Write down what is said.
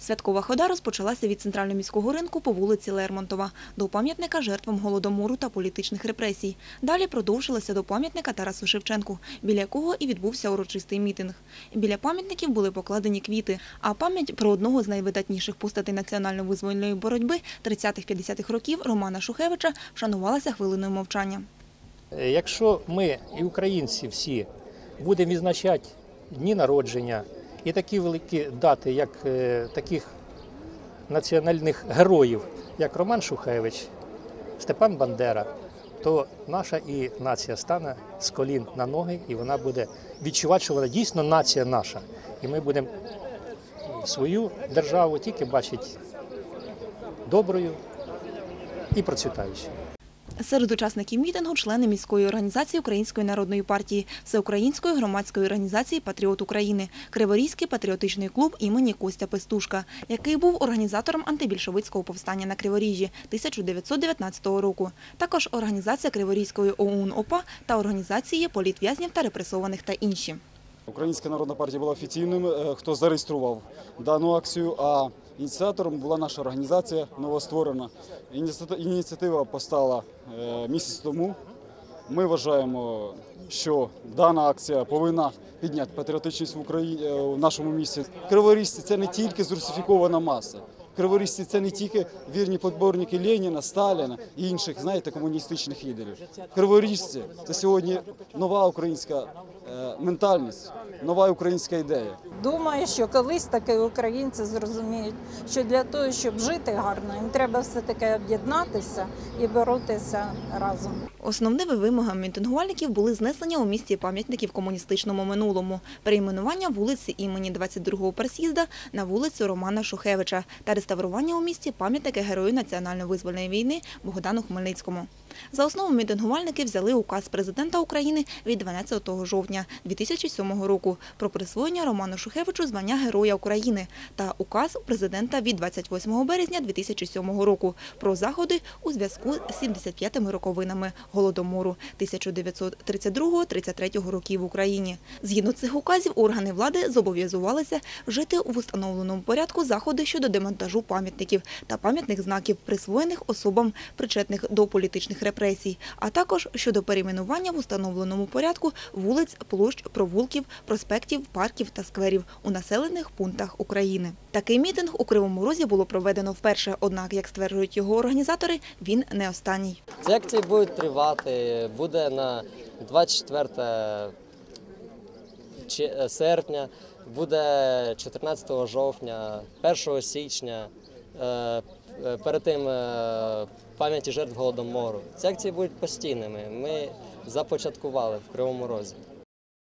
Святкова хода розпочалася від центрального міського ринку по вулиці Лермонтова до пам'ятника жертвам голодомору та політичних репресій. Далі продовжилася до пам'ятника Тарасу Шевченку, біля якого і відбувся урочистий мітинг. Біля пам'ятників були покладені квіти, а пам'ять про одного з найвидатніших постатей національно-визвольної боротьби 30-50-х років Романа Шухевича вшанувалася хвилиною мовчання. Е, Якщо ми і українці всі будемо відзначати дні народження і такі великі дати, як е, таких національних героїв, як Роман Шухевич, Степан Бандера, то наша і нація стане з колін на ноги, і вона буде відчувати, що вона дійсно нація наша. І ми будемо свою державу тільки бачити доброю і процвітаючою. Серед учасників мітингу члени міської організації Української народної партії, Всеукраїнської громадської організації Патріот України, Криворізький патріотичний клуб імені Костя Пестушка, який був організатором антибільшовицького повстання на Криворіжжі 1919 року. Також організація Криворізької ОУН ОПА та організації політв'язнів та репресованих та інші. Українська народна партія була офіційним, е, хто зареєстрував дану акцію. А ініціатором була наша організація новостворена. Ініціатива- постала е, місяць тому. Ми вважаємо, що дана акція повинна підняти патріотичність в Україні е, в нашому місті. Криворізці це не тільки зрусифікована маса. Криворізці це не тільки вірні подборники Леніна, Сталіна і інших, знаєте, комуністичних лідерів. Криворізці це сьогодні нова українська е, ментальність, нова українська ідея. Думаю, що колись таки українці зрозуміють, що для того, щоб жити гарно, їм треба все таки об'єднатися і боротися разом. Основними вимогами мітингувальників були знесення у місті пам'ятників комуністичному минулому, перейменування вулиці імені 22-го перс'їзда на вулицю Романа Шухевича та реставрування у місті пам'ятники Герою національно-визвольної війни Богдану Хмельницькому. За основу мітингувальники взяли указ президента України від 12 жовтня 2007 року про присвоєння Роману Шухевичу звання Героя України та указ президента від 28 березня 2007 року про заходи у зв'язку з 75-ми роковинами Голодомору 1932-33 років в Україні. Згідно цих указів, органи влади зобов'язувалися вжити в установленому порядку заходи щодо демонтажу пам'ятників та пам'ятних знаків, присвоєних особам, причетних до політичних репресій, а також щодо перейменування в установленому порядку вулиць, площ, провулків, проспектів, парків та скверів у населених пунктах України. Такий мітинг у Кривому Розі було проведено вперше, однак, як стверджують його організатори, він не останній. Ці акції будуть тривати. Буде на 24 е, серпня, буде 14 жовтня, 1 січня. Е, е, Перед тим е, пам'яті жертв голодомору. Ці акції будуть постійними. Ми започаткували в Кривому Розі.